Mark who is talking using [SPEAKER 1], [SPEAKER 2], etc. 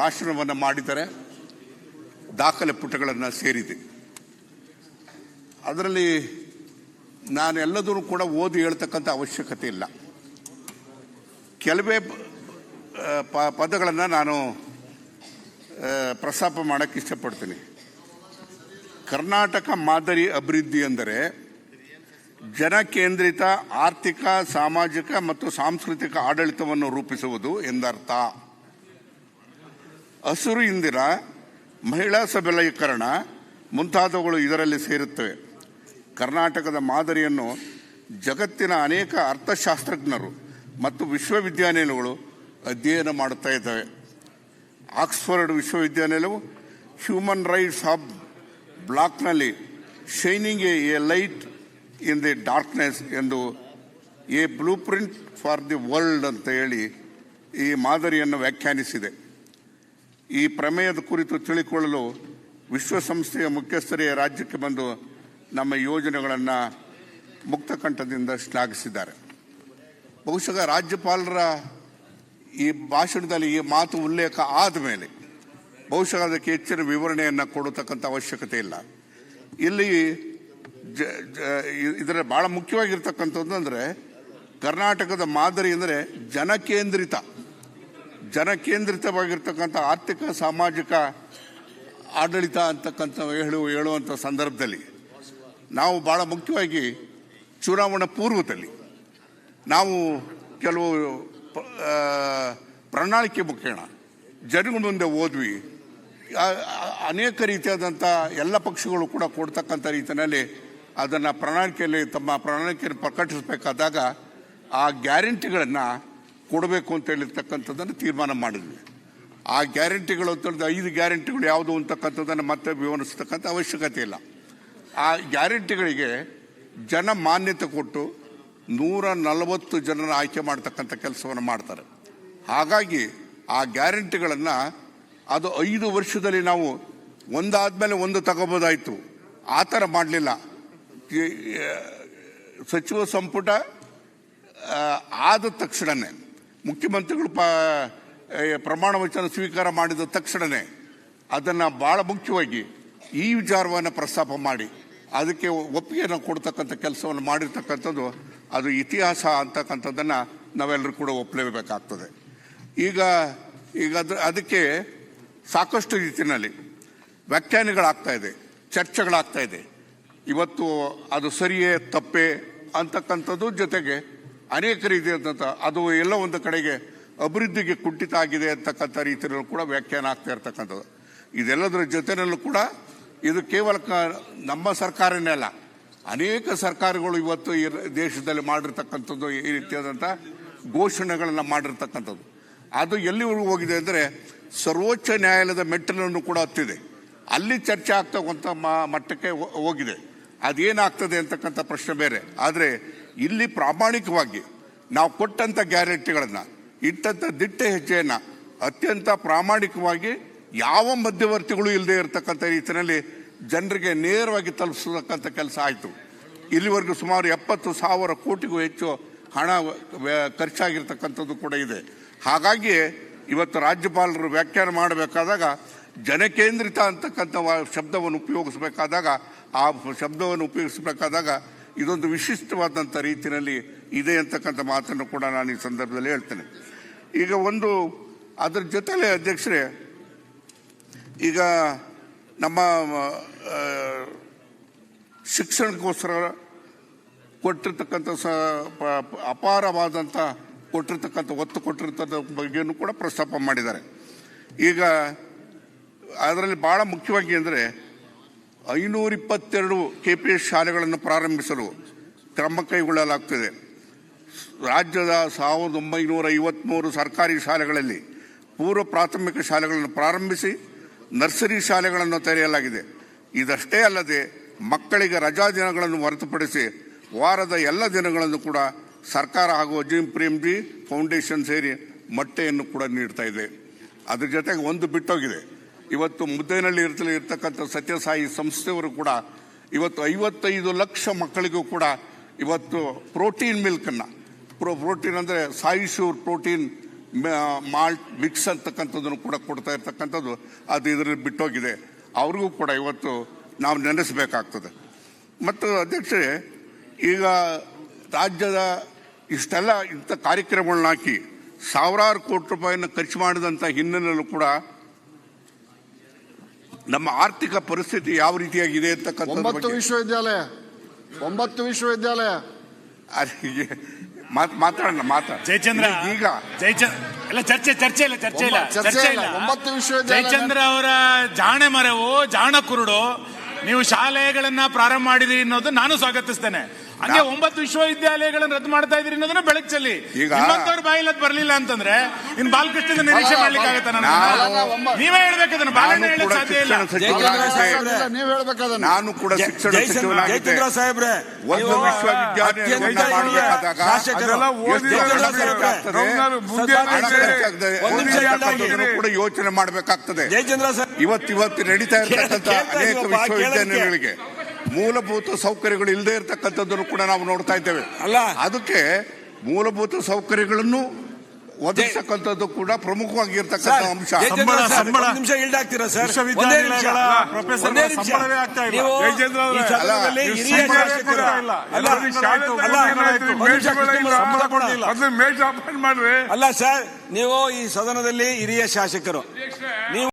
[SPEAKER 1] ಭಾಷಣವನ್ನು ಮಾಡಿದರೆ ದಾಖಲೆ ಪುಟಗಳನ್ನು ಸೇರಿದೆ ಅದರಲ್ಲಿ ನಾನು ಎಲ್ಲದನ್ನು ಕೂಡ ಓದಿ ಹೇಳ್ತಕ್ಕಂಥ ಅವಶ್ಯಕತೆ ಇಲ್ಲ. ಕೆಲವೇ ಪದಗಳನ್ನು ನಾನು ಪ್ರಸ್ತಾಪ ಮಾಡೋಕ್ಕೆ ಇಷ್ಟಪಡ್ತೀನಿ. ಕರ್ನಾಟಕ ಮಾದರಿ ಅಭಿವೃದ್ಧಿ ಅಂದರೆ ಜನಕೇಂದ್ರಿತ ಆರ್ಥಿಕ, ಸಾಮಾಜಿಕ ಮತ್ತು ಸಾಂಸ್ಕೃತಿಕ ಆಡಳಿತವನ್ನು ರೂಪಿಸುವುದು ಎಂದರ್ಥ. ಹಸಿರು ಇಂದಿನ ಮಹಿಳಾ ಸಬಲೀಕರಣ ಮುಂತಾದವುಗಳು ಇದರಲ್ಲಿ ಸೇರುತ್ತವೆ. ಕರ್ನಾಟಕದ ಮಾದರಿಯನ್ನು ಜಗತ್ತಿನ ಅನೇಕ ಅರ್ಥಶಾಸ್ತ್ರಜ್ಞರು ಮತ್ತು ವಿಶ್ವವಿದ್ಯಾನಿಲಯಗಳು ಅಧ್ಯಯನ ಮಾಡುತ್ತಾ ಇದ್ದಾವೆ. ಆಕ್ಸ್ಫರ್ಡ್ ವಿಶ್ವವಿದ್ಯಾನಿಲಯವು human rights of ಬ್ಲಾಕ್ನಲ್ಲಿ shining a light in the darkness ಎಂದು a blueprint for the world ಅಂತ ಹೇಳಿ ಈ ಮಾದರಿಯನ್ನು ವ್ಯಾಖ್ಯಾನಿಸಿದೆ. ಈ ಪ್ರಮೇಯದ ಕುರಿತು ತಿಳಿಕೊಳ್ಳಲು ವಿಶ್ವಸಂಸ್ಥೆಯ ಮುಖ್ಯಸ್ಥರೇ ರಾಜ್ಯಕ್ಕೆ ಬಂದು ನಮ್ಮ ಯೋಜನೆಗಳನ್ನು ಮುಕ್ತಕಂಠದಿಂದ ಶ್ಲಾಘಿಸಿದ್ದಾರೆ. ಬಹುಶಃ ರಾಜ್ಯಪಾಲರ ಈ ಭಾಷಣದಲ್ಲಿ ಈ ಮಾತು ಉಲ್ಲೇಖ ಆದ ಮೇಲೆ ಬಹುಶಃ ಅದಕ್ಕೆ ಹೆಚ್ಚಿನ ವಿವರಣೆಯನ್ನು ಕೊಡತಕ್ಕಂಥ ಅವಶ್ಯಕತೆ ಇಲ್ಲ. ಇಲ್ಲಿ ಜ ಇದರ ಭಾಳ ಮುಖ್ಯವಾಗಿರ್ತಕ್ಕಂಥದ್ದು ಅಂದರೆ ಕರ್ನಾಟಕದ ಮಾದರಿ ಅಂದರೆ ಜನಕೇಂದ್ರಿತ ಜನಕೇಂದ್ರಿತವಾಗಿರ್ತಕ್ಕಂಥ ಆರ್ಥಿಕ, ಸಾಮಾಜಿಕ, ಆಡಳಿತ ಅಂತಕ್ಕಂಥ ಹೇಳುವ ಹೇಳುವಂಥ ಸಂದರ್ಭದಲ್ಲಿ ನಾವು ಭಾಳ ಮುಖ್ಯವಾಗಿ ಚುನಾವಣಾ ಪೂರ್ವದಲ್ಲಿ ನಾವು ಕೆಲವು ಪ್ರಣಾಳಿಕೆ ಮುಖೇಣ ಜನಗಳ ಮುಂದೆ ಆ- ಅನೇಕ ರೀತಿಯಾದಂಥ ಎಲ್ಲ ಪಕ್ಷಗಳು ಕೂಡ ಕೊಡ್ತಕ್ಕಂಥ ರೀತಿಯಲ್ಲಿ ಅದನ್ನು ಪ್ರಣಾಳಿಕೆಯಲ್ಲಿ ತಮ್ಮ ಪ್ರಣಾಳಿಕೆಯನ್ನು ಪ್ರಕಟಿಸಬೇಕಾದಾಗ ಆ ಗ್ಯಾರಂಟಿಗಳನ್ನು ಕೊಡಬೇಕು ಅಂತ ಹೇಳಿರ್ತಕ್ಕಂಥದ್ದನ್ನು ತೀರ್ಮಾನ ಮಾಡಿದ್ವಿ. ಆ ಗ್ಯಾರಂಟಿಗಳು ಅಂತ ಹೇಳಿದ್ರೆ ಐದು ಗ್ಯಾರಂಟಿಗಳು ಯಾವುದು ಅಂತಕ್ಕಂಥದ್ದನ್ನು ಮತ್ತೆ ವಿವರಿಸ್ತಕ್ಕಂಥ ಅವಶ್ಯಕತೆ ಇಲ್ಲ. ಆ ಗ್ಯಾರಂಟಿಗಳಿಗೆ ಜನ ಮಾನ್ಯತೆ ಕೊಟ್ಟು ನೂರ ನಲವತ್ತು ಜನರ ಆಯ್ಕೆ ಮಾಡ್ತಕ್ಕಂಥ ಕೆಲಸವನ್ನು ಮಾಡ್ತಾರೆ. ಹಾಗಾಗಿ ಆ ಗ್ಯಾರಂಟಿಗಳನ್ನು ಅದು ಐದು ವರ್ಷದಲ್ಲಿ ನಾವು ಒಂದಾದ ಮೇಲೆ ಒಂದು ತಗೋಬೋದಾಯಿತು. ಆ ಥರ ಮಾಡಲಿಲ್ಲ. ಸಚಿವ ಸಂಪುಟ ಆದ ತಕ್ಷಣವೇ ಮುಖ್ಯಮಂತ್ರಿಗಳು ಪ್ರಮಾಣ ವಚನ ಸ್ವೀಕಾರ ಮಾಡಿದ ತಕ್ಷಣವೇ ಅದನ್ನು ಭಾಳ ಮುಖ್ಯವಾಗಿ ಈ ವಿಚಾರವನ್ನು ಪ್ರಸ್ತಾಪ ಮಾಡಿ, ಅದಕ್ಕೆ ಒಪ್ಪಿಗೆಯನ್ನು ಕೊಡ್ತಕ್ಕಂಥ ಕೆಲಸವನ್ನು ಮಾಡಿರ್ತಕ್ಕಂಥದ್ದು ಅದು ಇತಿಹಾಸ ಅಂತಕ್ಕಂಥದ್ದನ್ನು ನಾವೆಲ್ಲರೂ ಕೂಡ ಒಪ್ಪಲೇಬೇಕಾಗ್ತದೆ ಈಗ ಈಗ ಅದು ಅದಕ್ಕೆ ಸಾಕಷ್ಟು ರೀತಿಯಲ್ಲಿ ವ್ಯಾಖ್ಯಾನಗಳಾಗ್ತಾ ಇದೆ, ಚರ್ಚೆಗಳಾಗ್ತಾ ಇದೆ. ಇವತ್ತು ಅದು ಸರಿಯೇ ತಪ್ಪೇ ಅಂತಕ್ಕಂಥದ್ದು ಜೊತೆಗೆ ಅನೇಕ ರೀತಿಯಾದಂಥ ಅದು ಎಲ್ಲ ಒಂದು ಕಡೆಗೆ ಅಭಿವೃದ್ಧಿಗೆ ಕುಂಠಿತ ಆಗಿದೆ ಅಂತಕ್ಕಂಥ ರೀತಿಯಲ್ಲೂ ಕೂಡ ವ್ಯಾಖ್ಯಾನ ಆಗ್ತಾ ಇರ್ತಕ್ಕಂಥದ್ದು. ಇದೆಲ್ಲದರ ಜೊತೆಯಲ್ಲೂ ಕೂಡ ಇದು ಕೇವಲ ನಮ್ಮ ಸರ್ಕಾರನೇ ಅಲ್ಲ. ಅನೇಕ ಸರ್ಕಾರಗಳು ಇವತ್ತು ಈ ದೇಶದಲ್ಲಿ ಮಾಡಿರ್ತಕ್ಕಂಥದ್ದು ಈ ರೀತಿಯಾದಂಥ ಘೋಷಣೆಗಳನ್ನು ಮಾಡಿರ್ತಕ್ಕಂಥದ್ದು. ಅದು ಎಲ್ಲಿವರೆಗೂ ಹೋಗಿದೆ ಅಂದರೆ ಸರ್ವೋಚ್ಚ ನ್ಯಾಯಾಲಯದ ಮೆಟ್ಟಿಲನ್ನು ಕೂಡ ಹತ್ತಿದೆ. ಅಲ್ಲಿ ಚರ್ಚೆ ಆಗ್ತಕ್ಕಂಥ ಮಟ್ಟಕ್ಕೆ ಹೋಗಿದೆ. ಅದೇನಾಗ್ತದೆ ಅಂತಕ್ಕಂಥ ಪ್ರಶ್ನೆ ಬೇರೆ. ಆದರೆ ಇಲ್ಲಿ ಪ್ರಾಮಾಣಿಕವಾಗಿ ನಾವು ಕೊಟ್ಟಂಥ ಗ್ಯಾರಂಟಿಗಳನ್ನು ಇಟ್ಟಂಥ ದಿಟ್ಟ ಹೆಜ್ಜೆಯನ್ನು ಅತ್ಯಂತ ಪ್ರಾಮಾಣಿಕವಾಗಿ ಯಾವ ಮಧ್ಯವರ್ತಿಗಳು ಇಲ್ಲದೆ ಇರತಕ್ಕಂಥ ರೀತಿಯಲ್ಲಿ ಜನರಿಗೆ ನೇರವಾಗಿ ತಲುಪಿಸತಕ್ಕಂಥ ಕೆಲಸ ಆಯಿತು. ಇಲ್ಲಿವರೆಗೂ ಸುಮಾರು ಎಪ್ಪತ್ತು ಸಾವಿರ ಕೋಟಿಗೂ ಹೆಚ್ಚು ಹಣ ಖರ್ಚಾಗಿರ್ತಕ್ಕಂಥದ್ದು ಕೂಡ ಇದೆ. ಹಾಗಾಗಿ ಇವತ್ತು ರಾಜ್ಯಪಾಲರು ವ್ಯಾಖ್ಯಾನ ಮಾಡಬೇಕಾದಾಗ, ಜನಕೇಂದ್ರಿತ ಅಂತಕ್ಕಂಥ ಶಬ್ದವನ್ನು ಉಪಯೋಗಿಸಬೇಕಾದಾಗ, ಆ ಶಬ್ದವನ್ನು ಉಪಯೋಗಿಸಬೇಕಾದಾಗ ಇದೊಂದು ವಿಶಿಷ್ಟವಾದಂಥ ರೀತಿಯಲ್ಲಿ ಇದೆ ಅಂತಕ್ಕಂಥ ಮಾತನ್ನು ಕೂಡ ನಾನು ಈ ಸಂದರ್ಭದಲ್ಲಿ ಹೇಳ್ತೇನೆ. ಈಗ ಒಂದು, ಅದರ ಜೊತೆಲೆ ಅಧ್ಯಕ್ಷರೇ, ಈಗ ನಮ್ಮ ಶಿಕ್ಷಣಕ್ಕೋಸ್ಕರ ಕೊಟ್ಟಿರ್ತಕ್ಕಂಥ ಸ ಅಪಾರವಾದಂಥ ಕೊಟ್ಟಿರ್ತಕ್ಕಂಥ, ಒತ್ತು ಕೊಟ್ಟಿರ್ತಕ್ಕಂಥ ಬಗ್ಗೆಯೂ ಕೂಡ ಪ್ರಸ್ತಾಪ ಮಾಡಿದ್ದಾರೆ. ಈಗ ಅದರಲ್ಲಿ ಭಾಳ ಮುಖ್ಯವಾಗಿ ಅಂದರೆ ಐನೂರ ಇಪ್ಪತ್ತೆರಡು ಕೆ ಪಿ ಎಸ್ ಶಾಲೆಗಳನ್ನು ಪ್ರಾರಂಭಿಸಲು ಕ್ರಮ ಕೈಗೊಳ್ಳಲಾಗ್ತದೆ. ರಾಜ್ಯದ ಸಾವಿರದ ಒಂಬೈನೂರ ಐವತ್ತ್ಮೂರು ಸರ್ಕಾರಿ ಶಾಲೆಗಳಲ್ಲಿ ಪೂರ್ವ ಪ್ರಾಥಮಿಕ ಶಾಲೆಗಳನ್ನು ಪ್ರಾರಂಭಿಸಿ ನರ್ಸರಿ ಶಾಲೆಗಳನ್ನು ತೆರೆಯಲಾಗಿದೆ. ಇದಷ್ಟೇ ಅಲ್ಲದೆ ಮಕ್ಕಳಿಗೆ ರಜಾ ದಿನಗಳನ್ನು ಹೊರತುಪಡಿಸಿ ವಾರದ ಎಲ್ಲ ದಿನಗಳನ್ನು ಕೂಡ ಸರ್ಕಾರ ಹಾಗೂ ಅಜೀಂ ಪ್ರೇಮ್ಜಿ ಫೌಂಡೇಶನ್ ಸೇರಿ ಮೊಟ್ಟೆಯನ್ನು ಕೂಡ ನೀಡ್ತಾ ಇದೆ. ಅದ್ರ ಜೊತೆಗೆ ಒಂದು ಬಿಟ್ಟೋಗಿದೆ. ಇವತ್ತು ಮುದ್ದೇನಹಳ್ಳಿ ಇರ್ತಲೇ ಇರ್ತಕ್ಕಂಥ ಸತ್ಯಸಾಯಿ ಸಂಸ್ಥೆಯವರು ಕೂಡ ಇವತ್ತು ಐವತ್ತೈದು ಲಕ್ಷ ಮಕ್ಕಳಿಗೂ ಕೂಡ ಇವತ್ತು ಪ್ರೋಟೀನ್ ಮಿಲ್ಕನ್ನು ಪ್ರೋ, ಪ್ರೋಟೀನ್ ಅಂದರೆ ಸಾಯಿ ಶೂರ್ ಪ್ರೋಟೀನ್ ಮಾಲ್ಟ್ ಮಿಕ್ಸ್ ಅಂತಕ್ಕಂಥದ್ದನ್ನು ಕೂಡ ಕೊಡ್ತಾ ಇರ್ತಕ್ಕಂಥದ್ದು ಅದು ಇದರಲ್ಲಿ ಬಿಟ್ಟೋಗಿದೆ. ಅವ್ರಿಗೂ ಕೂಡ ಇವತ್ತು ನಾವು ನೆನೆಸಬೇಕಾಗ್ತದೆ. ಮತ್ತು ಅಧ್ಯಕ್ಷರೇ, ಈಗ ರಾಜ್ಯದ ಇಷ್ಟೆಲ್ಲ ಇಂಥ ಕಾರ್ಯಕ್ರಮಗಳನ್ನ ಹಾಕಿ ಸಾವಿರಾರು ಕೋಟಿ ರೂಪಾಯಿಯನ್ನು ಖರ್ಚು ಮಾಡಿದಂಥ ಹಿನ್ನೆಲೆಯಲ್ಲೂ ಕೂಡ ನಮ್ಮ ಆರ್ಥಿಕ ಪರಿಸ್ಥಿತಿ ಯಾವ ರೀತಿಯಾಗಿದೆ ಅಂತಕ್ಕಂಥ
[SPEAKER 2] ಒಂಬತ್ತು ವಿಶ್ವವಿದ್ಯಾಲಯ. ಒಂಬತ್ತು ವಿಶ್ವವಿದ್ಯಾಲಯ.
[SPEAKER 1] ಅದೇ ಮಾತ್- ಮಾತಾಡೋಣ ಮಾತಾಡ
[SPEAKER 3] ಜಯಚಂದ್ರ.
[SPEAKER 1] ಈಗ
[SPEAKER 3] ಜಯಚಂದ್ರ. ಇಲ್ಲ ಚರ್ಚೆ ಚರ್ಚೆ ಇಲ್ಲ ಚರ್ಚೆ ಇಲ್ಲ
[SPEAKER 2] ಚರ್ಚೆ ಇಲ್ಲ. ಒಂಬತ್ತು ವಿಶ್ವವಿದ್ಯಾಲಯ
[SPEAKER 3] ಜಯಚಂದ್ರ ಅವರ ಜಾಣೆ ಮರವು ಜಾಣ ಕುರುಡು ನೀವು ಶಾಲೆಗಳನ್ನ ಪ್ರಾರಂಭ ಮಾಡಿದಿರಿ ಅನ್ನೋದು ನಾನು ಸ್ವಾಗತಿಸ್ತೇನೆ. ಹಂಗೆ ಒಂಬತ್ತು ವಿಶ್ವವಿದ್ಯಾಲಯಗಳನ್ನ ರದ್ದು ಮಾಡ್ತಾ ಇದ್ರಿ ಅನ್ನೋದನ್ನ ಬೆಳಕು ಚೆಲ್ಲಿ
[SPEAKER 1] ಈಗ-
[SPEAKER 3] ನಿಮ್ಮಂತವ್ರ ಬಾಯಿಲ್ ಅದ್ ಬರ್ಲಿಲ್ಲ ಅಂತಂದ್ರೆ ಇನ್ ಬಾಲಕೃಷ್ಣದ ನಿರೀಕ್ಷೆ
[SPEAKER 2] ಮಾಡ್ಲಿಕ್ಕಾಗತ್ತ
[SPEAKER 3] ಮಾಡ್ಲಿಕ್ಕೆ ಆಗತ್ತ
[SPEAKER 1] ನಾವು-
[SPEAKER 3] ನೀವೇ ಹೇಳ್ಬೇಕು ಅದನ್ನ ಬಾಲಣ್ಣ
[SPEAKER 1] ನಾನು
[SPEAKER 3] ಹೇಳಕ್
[SPEAKER 1] ಕೂಡ
[SPEAKER 3] ಸಾಧ್ಯ ಇಲ್ಲ
[SPEAKER 1] ಶಿಕ್ಷಣ ಸಚಿವನಾಗಿದ್ದೆ
[SPEAKER 2] ಇಲ್ಲ, ನೀವ್ ಹೇಳ್ಬೇಕಾದ
[SPEAKER 1] ನಾನು ಕೂಡ ಶಿಕ್ಷಣ ಸಚಿವನಾಗಿದ್ದೆ
[SPEAKER 4] ಜಯಚಂದ್ರ ಸಾಹೇಬ್ರೆ
[SPEAKER 1] ಒಂದು
[SPEAKER 4] ನೀವು
[SPEAKER 1] ವಿಶ್ವವಿದ್ಯಾಲಯವನ್ನ
[SPEAKER 4] ಅತ್ಯಂತ
[SPEAKER 1] ಮಾಡಬೇಕಾದಾಗ
[SPEAKER 4] ಶಾಸಕರು.
[SPEAKER 5] ಅದೆಲ್ಲ ಓದಿರೋ
[SPEAKER 1] ಎಷ್ಟು ಹಣ
[SPEAKER 4] ಜಯಚಂದ್ರ
[SPEAKER 1] ಖರ್ಚಾಗ್ತದೆ?
[SPEAKER 5] ಗೌರ್ನರ್ ಬುದ್ಧಿ
[SPEAKER 1] ಹಣ
[SPEAKER 4] ಇದ್ದಾರೆ.
[SPEAKER 1] ಖರ್ಚಾಗ್ತದೆ.
[SPEAKER 4] ಒಂದು ನಿಮಿಷ
[SPEAKER 1] ಓದಿರ್ತಕ್ಕಂಥದ್ದನ್ನು ಕೂಡ ಯೋಚನೆ ಮಾಡಬೇಕಾಗ್ತದೆ
[SPEAKER 4] ಜಯಚಂದ್ರ ಸಾಹೇಬ್
[SPEAKER 1] ಇವತ್ತು ಇವತ್ತು ನಡೀತಾ ಇರತಕ್ಕಂತ
[SPEAKER 4] ಕೇಳ್ತಾ
[SPEAKER 1] ಅನೇಕ
[SPEAKER 4] ಇದೀವಪ್ಪ,
[SPEAKER 1] ವಿಶ್ವವಿದ್ಯಾಲಯಗಳಿಗೆ ಮೂಲಭೂತ ಸೌಕರ್ಯಗಳು ಇಲ್ಲದೆ ಇರತಕ್ಕಂಥದ್ದನ್ನು ಕೂಡ ನಾವು ನೋಡ್ತಾ ಇದ್ದೇವೆ.
[SPEAKER 4] ಅಲ್ಲ.
[SPEAKER 1] ಅದಕ್ಕೆ ಮೂಲಭೂತ ಸೌಕರ್ಯಗಳನ್ನು ಒದಗಿಸ್ತಕ್ಕಂಥದ್ದು ಕೂಡ ಪ್ರಮುಖವಾಗಿರ್ತಕ್ಕಂಥ ಅಂಶ.
[SPEAKER 4] ನಿಮಿಷ ಇಲ್ಡ್ ಆಗ್ತೀರಾ ಸರ್ ಅಲ್ಲ ಸರ್ ನೀವು ಈ ಸದನದಲ್ಲಿ ಹಿರಿಯ ಶಾಸಕರು. ನೀವು